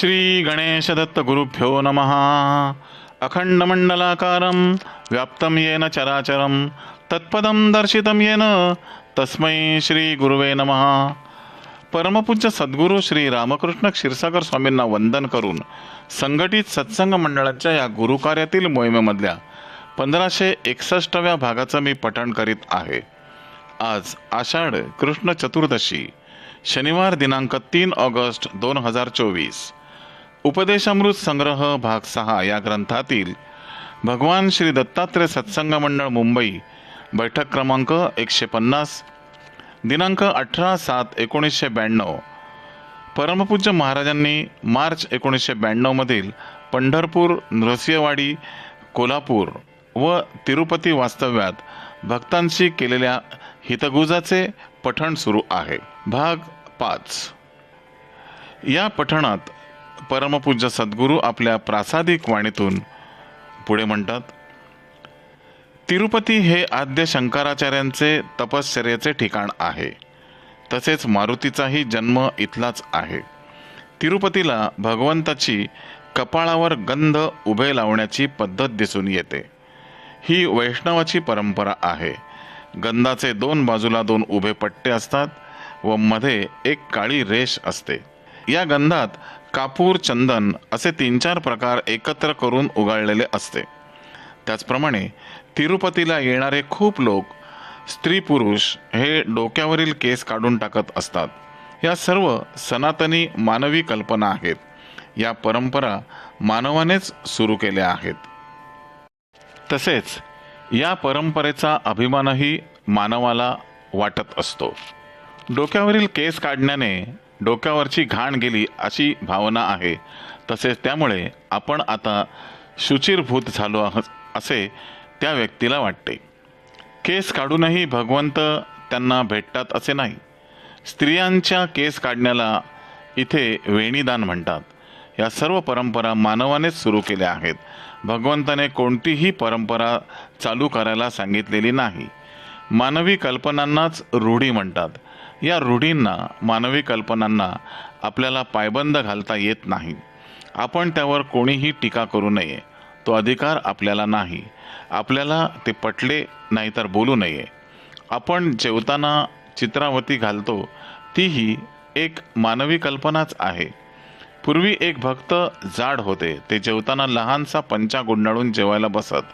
श्री गणेश दत्त गुरुभ्यो नमः। अखंडमंडलाकारं व्याप्तं येन चराचरं तत्पदं दर्शितं येन तस्मै श्री गुरुवे नमः। परमपूज्य सद्गुरू श्री रामकृष्ण क्षीरसागर स्वामींना वंदन करून संघटित सत्संग मंडळाच्या या गुरुकार्यातील मोहिमेमधल्या पंधराशे एकसष्टव्या भागाचं मी पठण करीत आहे. आज आषाढ कृष्ण चतुर्दशी शनिवार दिनांक तीन ऑगस्ट दोन हजार चोवीस. उपदेशामृत संग्रह भाग सहा या ग्रंथातील भगवान श्री दत्तात्रय सत्संग मंडळ मुंबई बैठक क्रमांक एकशे पन्नास दिनांक अठरा सात एकोणीसशे ब्याण्णव. परमपूज्य महाराजांनी मार्च एकोणीसशे ब्याण्णवमधील पंढरपूर नृसिंहवाडी कोल्हापूर व तिरुपती वास्तव्यात भक्तांशी केलेल्या हितगुजाचे पठण सुरू आहे. भाग पाच. या पठणात परमपूज्य सद्गुरू आपल्या प्रासादिक वाणीतून पुढे म्हणतात तिरुपती हे आद्य शंकराचार्यांचे तपश्चर्याचे ठिकाण आहे. तसेच मारुतीचाही जन्म इथलाच आहे. तिरुपतीला भगवंताची कपाळावर गंध उभे लावण्याची पद्धत दिसून येते. ही वैष्णवाची परंपरा आहे. गंधाचे दोन बाजूला दोन उभे पट्टे असतात व मध्ये एक काळी रेष असते. या गंधात कापूर चंदन असे तीन चार प्रकार एकत्र करून उगाळलेले असते. त्याचप्रमाणे तिरुपतीला येणारे खूप लोक स्त्री पुरुष हे डोक्यावरील केस काढून टाकत असतात. या सर्व सनातनी मानवी कल्पना आहेत. या परंपरा मानवानेच सुरू केल्या आहेत. तसेच या परंपरेचा अभिमानही मानवाला वाटत असतो. डोक्यावरील केस काढण्याने डोक्यावरची घाण गेली अशी भावना आहे. तसेच त्यामुळे आपण आता शुचिरभूत झालो आह असे त्या व्यक्तीला वाटते. केस काढूनही भगवंत त्यांना भेटतात असे नाही. स्त्रियांच्या केस काढण्याला इथे वेणीदान म्हणतात. या सर्व परंपरा मानवानेच सुरू केल्या आहेत. भगवंताने कोणतीही परंपरा चालू करायला सांगितलेली नाही. मानवी कल्पनांनाच रूढी म्हणतात. या रूढींना मानवी कल्पनांना आपल्याला पायबंद घालता येत नाही. आपण त्यावर कोणीही टीका करू नये. तो अधिकार आपल्याला नाही. आपल्याला ते पटले नाहीतर बोलू नये. आपण जेवताना चित्रावती घालतो तीही एक मानवी कल्पनाच आहे. पूर्वी एक भक्त जाड होते. ते जेवताना लहानसा पंचा गुंडाळून जेवायला बसत.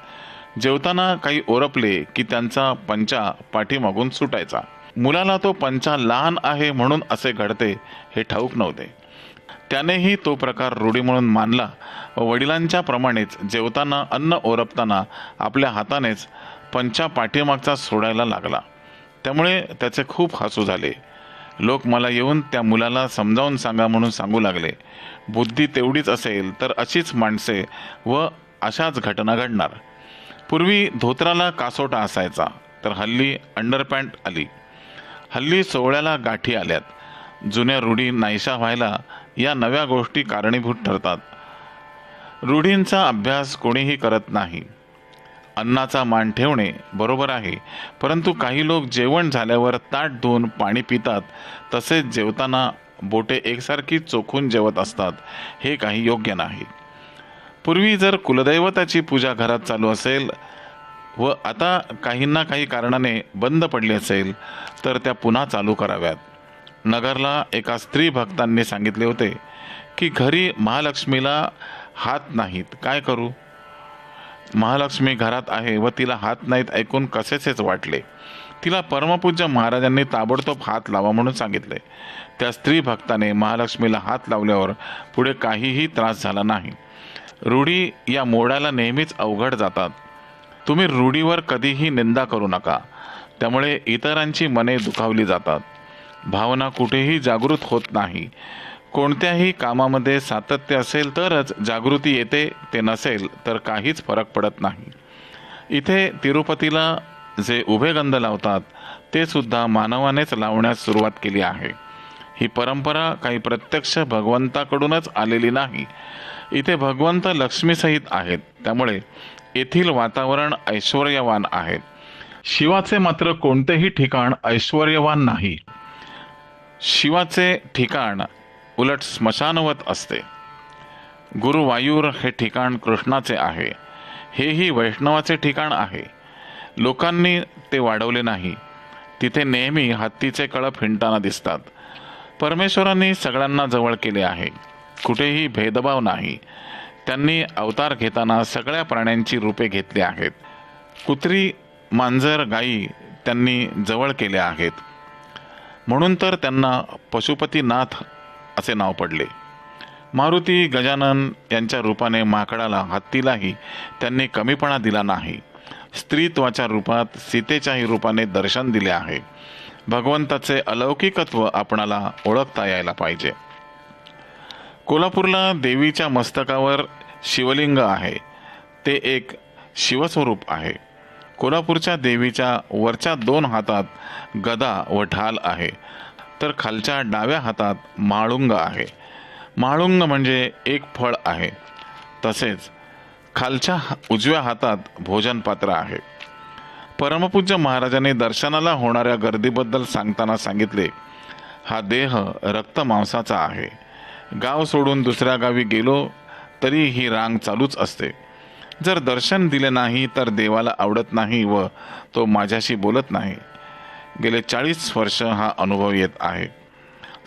जेवताना काही ओरपले की त्यांचा पंचा पाठीमागून सुटायचा. मुलाला तो पंचा लहान आहे म्हणून असे घडते हे ठाऊक नव्हते. त्यानेही तो प्रकार रूढी म्हणून मानला. व वडिलांच्या प्रमाणेच जेवताना अन्न ओरपताना आपल्या हातानेच पंचा पाठीमागचा सोडायला लागला. त्यामुळे त्याचे खूप हसू झाले. लोक मला येऊन त्या मुलाला समजावून सांगा म्हणून सांगू लागले. बुद्धी तेवढीच असेल तर अशीच माणसे व अशाच घटना घडणार. पूर्वी धोत्राला कासोटा असायचा तर हल्ली अंडरपॅन्ट आली. हल्ली सोहळ्याला गाठी आल्यात. जुन्या रूढी नाहीशा व्हायला या नव्या गोष्टी कारणीभूत ठरतात. रूढींचा अभ्यास कोणीही करत नाही. अन्नाचा मान ठेवणे बरोबर आहे परंतु काही लोक जेवण झाल्यावर ताट धुवून पाणी पितात तसेच जेवताना बोटे एकसारखी चोखून जेवत असतात हे काही योग्य नाही. पूर्वी जर कुलदैवताची पूजा घरात चालू असेल व आता काहींना काही कारणाने बंद पडली असेल तर त्या पुन्हा चालू कराव्यात. नगरला एका स्त्री भक्तांनी सांगितले होते की घरी महालक्ष्मीला हात नाहीत. काय करू? महालक्ष्मी घरात आहे व तिला हात नाहीत ऐकून कसेसेच वाटले. तिला परमपूज्य महाराजांनी ताबडतोब हात लावा म्हणून सांगितले. त्या स्त्री भक्ताने महालक्ष्मीला हात लावल्यावर पुढे काहीही त्रास झाला नाही. रूढी या मोडाला नेहमीच अवघड जातात. तुम्ही रूढीवर कधीही निंदा करू नका. त्यामुळे इतरांची मने दुखावली जातात. भावना कुठेही जागृत होत नाही. कोणत्याही कामामध्ये सातत्य असेल तरच जागृती येते ते नसेल तर काहीच फरक पडत नाही. इथे तिरुपतीला जे उभे गंध लावतात ते सुद्धा मानवानेच लावण्यास सुरुवात केली आहे. ही परंपरा काही प्रत्यक्ष भगवंताकडूनच आलेली नाही. इथे भगवंत लक्ष्मीसहित आहेत. त्यामुळे येथील वातावरण ऐश्वर्यवान आहे. शिवाचे मात्र कोणतेही ठिकाण ऐश्वर्यवान नाही. शिवाचे ठिकाण उलट स्मशानवत असते. गुरुवायूर हे ठिकाण कृष्णाचे आहे. हेही वैष्णवाचे ठिकाण आहे. लोकांनी ते वाढवले नाही. तिथे नेहमी हत्तीचे कळप हिंडताना दिसतात. परमेश्वरांनी सगळ्यांना जवळ केले आहे. कुठेही भेदभाव नाही. त्यांनी अवतार घेताना सगळ्या प्राण्यांची रूपे घेतली आहेत. कुत्री मांजर गायी त्यांनी जवळ केल्या आहेत. म्हणून तर त्यांना पशुपतीनाथ असे नाव पडले. मारुती गजानन यांच्या रूपाने माकडाला हत्तीलाही त्यांनी कमीपणा दिला नाही. स्त्रीत्वाच्या रूपात सीतेच्याही रूपाने दर्शन दिले आहे. भगवंताचे अलौकिकत्व आपणाला ओळखता यायला पाहिजे. कोल्हापूरला देवीच्या मस्तकावर शिवलिंग आहे. ते एक शिवस्वरूप आहे. कोल्हापूरच्या देवीच्या वरच्या दोन हातात गदा व ढाल आहे. तर खालच्या डाव्या हातात माळुंग आहे. माळुंग म्हणजे एक फळ आहे. तसेच खालच्या हा- उजव्या हातात भोजन पात्र आहे. परमपूज्य महाराजांनी दर्शनाला होणाऱ्या गर्दीबद्दल सांगताना सांगितले हा देह रक्त मांसाचा आहे. गाव सोडून दुसऱ्या गावी गेलो तरी ही रांग चालूच असते. जर दर्शन दिले नाही तर देवाला आवडत नाही व तो माझ्याशी बोलत नाही. गेले चाळीस वर्ष हा अनुभव येत आहे.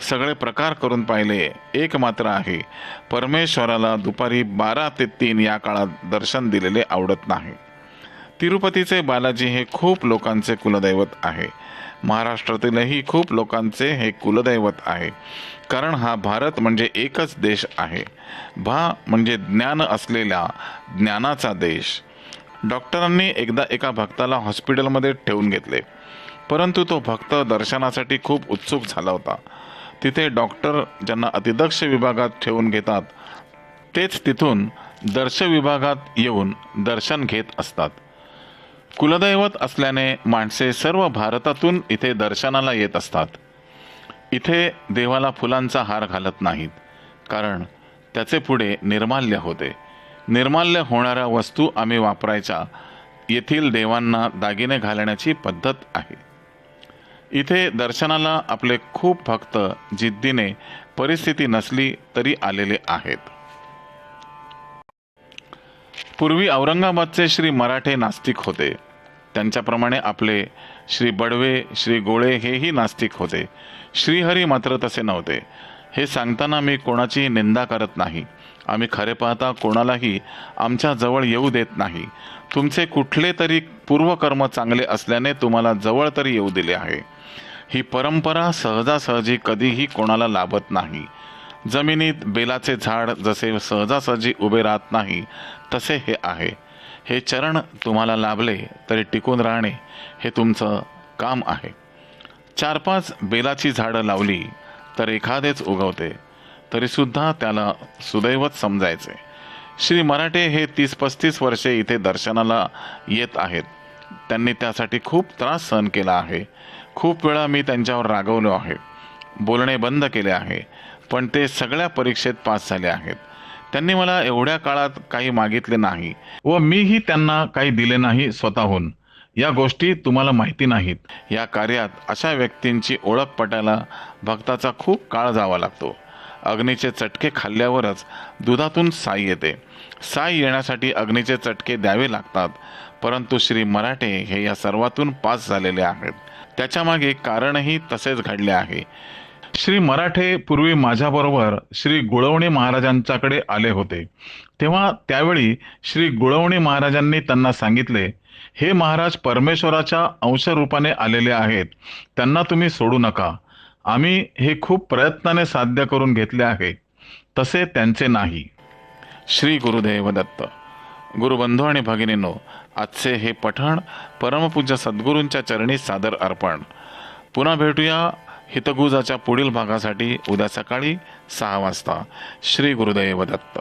सगळे प्रकार करून पाहिले एक मात्र आहे. परमेश्वराला दुपारी बारा ते तीन या काळात दर्शन दिलेले आवडत नाही. तिरुपतीचे बालाजी हे खूप लोकांचे कुलदैवत आहे. महाराष्ट्रातीलही खूप लोकांचे हे कुलदैवत आहे. कारण हा भारत म्हणजे एकच देश आहे. भा म्हणजे ज्ञान असलेला ज्ञानाचा देश. डॉक्टरांनी एकदा एका भक्ताला हॉस्पिटलमध्ये ठेवून घेतले. परंतु तो भक्त दर्शनासाठी खूप उत्सुक झाला होता. तिथे डॉक्टर ज्यांना अतिदक्ष विभागात ठेवून घेतात तेच तिथून दर्श विभागात येऊन दर्शन घेत असतात. कुलदैवत असल्याने माणसे सर्व भारतातून इथे दर्शनाला येत असतात. इथे देवाला फुलांचा हार घालत नाहीत कारण त्याचे पुढे निर्माल्य होते. निर्माल्य होणाऱ्या वस्तू आम्ही वापरायच्या येथील देवांना दागिने घालण्याची पद्धत आहे. इथे दर्शनाला आपले खूप भक्त जिद्दीने परिस्थिती नसली तरी आलेले आहेत. पूर्वी औरंगाबादचे श्री मराठे नास्तिक होते. त्यांच्याप्रमाणे आपले श्री बडवे श्री गोळे हेही नास्तिक होते. श्रीहरी मात्र तसे नव्हते. हे सांगताना मी कोणाची निंदा करत नाही. आम्ही खरे पाहता कोणालाही आमच्या जवळ येऊ देत नाही. तुमचे कुठले तरी पूर्वकर्म चांगले असल्याने तुम्हाला जवळ तरी येऊ दिले आहे. ही परंपरा सहजासहजी कधीही कोणाला लाभत नाही. जमिनीत बेलाचे झाड जसे सहजासहजी उभे राहत नाही तसे हे आहे. हे चरण तुम्हाला लाभले तरी टिकून राहणे हे तुमचं काम आहे. चार पाच बेलाची झाडं लावली तर एखादेच उगवते तरीसुद्धा त्याला सुदैवत समजायचे. श्री मराठे हे तीस पस्तीस वर्षे इथे दर्शनाला येत आहेत. त्यांनी त्यासाठी खूप त्रास सहन केला आहे. खूप वेळा मी त्यांच्यावर रागवलो आहे. बोलणे बंद केले आहे. पण ते सगळ्या परीक्षेत पास झाले आहेत. त्यांनी मला एवढ्या काळात काही मागितले नाही व मीही त्यांना काही दिले नाही स्वतःहून. या गोष्टी तुम्हाला माहिती नाहीत. या कार्यात अशा व्यक्तींची ओळख पटायला भक्ताचा खूप काळ जावा लागतो. अग्नीचे चटके खाल्ल्यावरच दुधातून साई येते. साई येण्यासाठी अग्नीचे चटके द्यावे लागतात परंतु श्री मराठे हे या सर्वातून पास झालेले आहेत. त्याच्यामागे कारणही तसेच घडले आहे. श्री मराठे पूर्वी माझ्याबरोबर श्री गुळवणी महाराजांच्याकडे आले होते. तेव्हा त्यावेळी श्री गुळवणी महाराजांनी त्यांना सांगितले हे महाराज परमेश्वराच्या अंशरूपाने आलेले आहेत. त्यांना तुम्ही सोडू नका. आम्ही हे खूप प्रयत्नाने साध्य करून घेतले आहे. तसे त्यांचे नाही. श्री गुरुदेव दत्त गुरुबंधू आणि भगिनींनो आजचे हे पठण परमपूज्य सद्गुरूंच्या चरणी सादर अर्पण. पुन्हा भेटूया हितगुजाच्या पुढील भागासाठी उद्या सकाळी सहा वाजता श्री गुरुदैव दत्त.